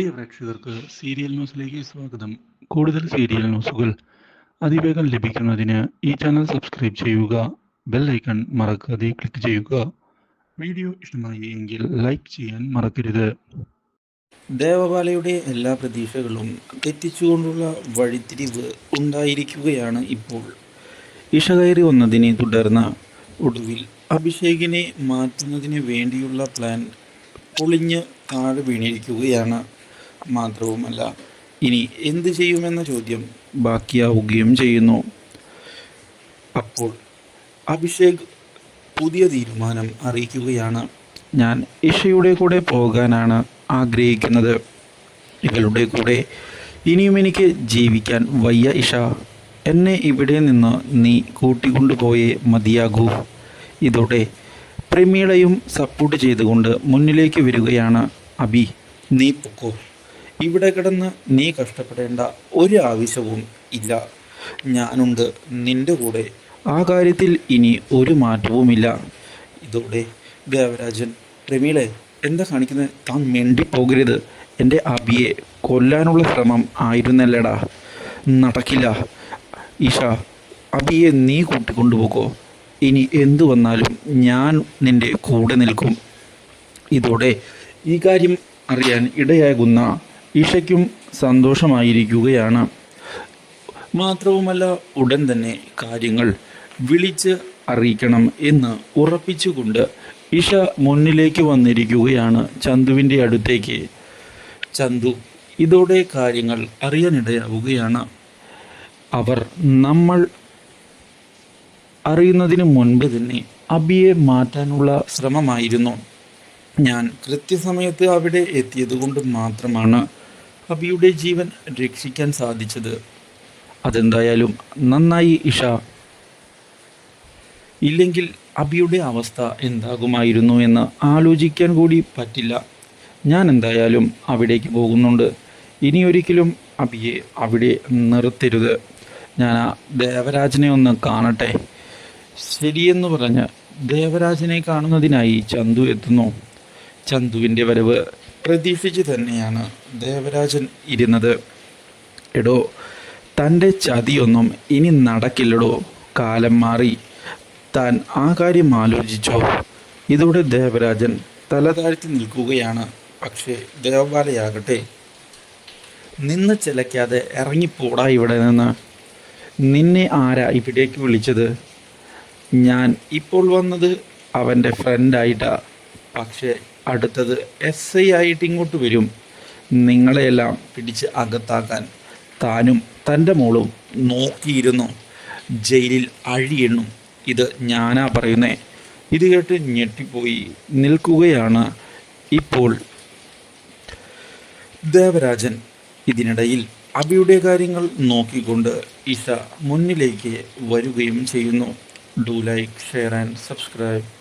പ്രിയ പ്രേക്ഷകർക്ക് സീരിയൽ ന്യൂസിലേക്ക് സ്വാഗതം. കൂടുതൽ സീരിയൽ ന്യൂസുകൾ അതിവേഗം ലഭിക്കുന്നതിന് ഈ ചാനൽ സബ്സ്ക്രൈബ് ചെയ്യുക ബെൽ ഐക്കൺ മറക്കാതെ ക്ലിക്ക് ചെയ്യുക. വീഡിയോ ഇഷ്ടമായി എങ്കിൽ ലൈക്ക് ചെയ്യാൻ മറക്കരുത്. ദേവപാലയുടെ എല്ലാ പ്രതീക്ഷകളും തെറ്റിച്ചുകൊണ്ടുള്ള വഴിത്തിരിവ് ഉണ്ടായിരിക്കുകയാണ് ഇപ്പോൾ. ഇഷ കയറി വന്നതിനെ തുടർന്ന് ഒടുവിൽ അഭിഷേകിനെ മാറ്റുന്നതിന് വേണ്ടിയുള്ള പ്ലാൻ പൊളിഞ്ഞ് താഴെ വീണിരിക്കുകയാണ്. മാത്രവുമല്ല. ഇനി എന്ത് ചെയ്യുമെന്ന ചോദ്യം ബാക്കിയാവുകയും ചെയ്യുന്നു. അപ്പോൾ അഭിഷേക് പുതിയ തീരുമാനം അറിയിക്കുകയാണ്. ഞാൻ ഇഷയുടെ കൂടെ പോകാനാണ് ആഗ്രഹിക്കുന്നത്. ഇവളുടെ കൂടെ ഇനിയും എനിക്ക് ജീവിക്കാൻ വയ്യ ഇഷ. എന്നെ ഇവിടെ നിന്ന് നീ കൂട്ടിക്കൊണ്ടുപോയേ മതിയാകൂ. ഇതോടെ പ്രമീളയും സപ്പോർട്ട് ചെയ്തുകൊണ്ട് മുന്നിലേക്ക് വരികയാണ് അബി നീ പൊക്കോ. ഇവിടെ കിടന്ന് നീ കഷ്ടപ്പെടേണ്ട ഒരു ആവശ്യവും ഇല്ല. ഞാനുണ്ട് നിന്റെ കൂടെ. ആ കാര്യത്തിൽ ഇനി ഒരു മാറ്റവുമില്ല. ഇതോടെ ദേവരാജൻ പ്രമീളെ എന്താ കാണിക്കുന്നത് താൻ മെണ്ടി പോകരുത് എന്റെ അബിയെ കൊല്ലാനുള്ള ശ്രമം ആയിരുന്നല്ലടാ. നടക്കില്ല. ഈഷ അബിയെ നീ കൂട്ടിക്കൊണ്ടുപോകോ. ഇനി എന്തു വന്നാലും ഞാൻ നിന്റെ കൂടെ നിൽക്കും. ഇതോടെ ഈ കാര്യം അറിയാൻ ഇടയാകുന്ന ഇഷയ്ക്കും സന്തോഷമായിരിക്കുകയാണ്. മാത്രവുമല്ല ഉടൻ തന്നെ കാര്യങ്ങൾ വിളിച്ച് അറിയിക്കണം എന്ന് ഉറപ്പിച്ചുകൊണ്ട് ഇഷ മുന്നിലേക്ക് വന്നിരിക്കുകയാണ് ചന്തുവിന്റെ അടുത്തേക്ക്. ചന്തു ഇതോടെ കാര്യങ്ങൾ അറിയാനിടയാവുകയാണ്. അവർ നമ്മൾ അറിയുന്നതിന് മുൻപ് തന്നെ അബിയെ മാറ്റാനുള്ള ശ്രമമായിരുന്നു. ഞാൻ കൃത്യസമയത്ത് അവിടെ എത്തിയതുകൊണ്ട് മാത്രമാണ് അബിയുടെ ജീവൻ രക്ഷിക്കാൻ സാധിച്ചത് അതെന്തായാലും നന്നായി ഇഷ. ഇല്ലെങ്കിൽ അബിയുടെ അവസ്ഥ എന്താകുമായിരുന്നു എന്ന് ആലോചിക്കാൻ കൂടി പറ്റില്ല. ഞാൻ എന്തായാലും അവിടേക്ക് പോകുന്നുണ്ട്. ഇനിയൊരിക്കലും അബിയെ അവിടെ നിർത്തരുത്. ഞാൻ ആ ദേവരാജനെ ഒന്ന് കാണട്ടെ. ശരിയെന്ന് പറഞ്ഞ് ദേവരാജനെ കാണുന്നതിനായി ചന്തു എത്തുന്നു. ചന്തുവിന്റെ വരവ് പ്രതീക്ഷിച്ച് തന്നെയാണ് ദേവരാജൻ ഇരുന്നത്. എടോ തന്റെ ചതിയൊന്നും ഇനി നടക്കില്ലടോ. കാലം മാറി. താൻ ആ കാര്യം ആലോചിച്ചോ. ഇതോടെ ദേവരാജൻ തല താഴ്ത്തി നിൽക്കുകയാണ്. പക്ഷേ ദേവബാലയാകട്ടെ നിന്ന് ചിലയ്ക്കാതെ ഇറങ്ങിപ്പോടാ ഇവിടെ നിന്ന്. നിന്നെ ആരാ ഇവിടേക്ക് വിളിച്ചത്? ഞാൻ ഇപ്പോൾ വന്നത് അവന്റെ ഫ്രണ്ടായിട്ടാ പക്ഷേ അടുത്തത് എസ് ഐ ആയിട്ട് ഇങ്ങോട്ട് വരും. നിങ്ങളെയെല്ലാം പിടിച്ച് അകത്താക്കാൻ താനും തന്റെ മോളും നോക്കിയിരുന്നു. ജയിലിൽ അഴിയെണ്ണും. ഇത് ഞാനാ പറയുന്നേ. ഇത് കേട്ട് ഞെട്ടിപ്പോയി നിൽക്കുകയാണ് ഇപ്പോൾ ദേവരാജൻ. ഇതിനിടയിൽ അബിയുടെ കാര്യങ്ങൾ നോക്കിക്കൊണ്ട് ഇഷ മുന്നിലേക്ക് വരികയും ചെയ്യുന്നു. Do like share and subscribe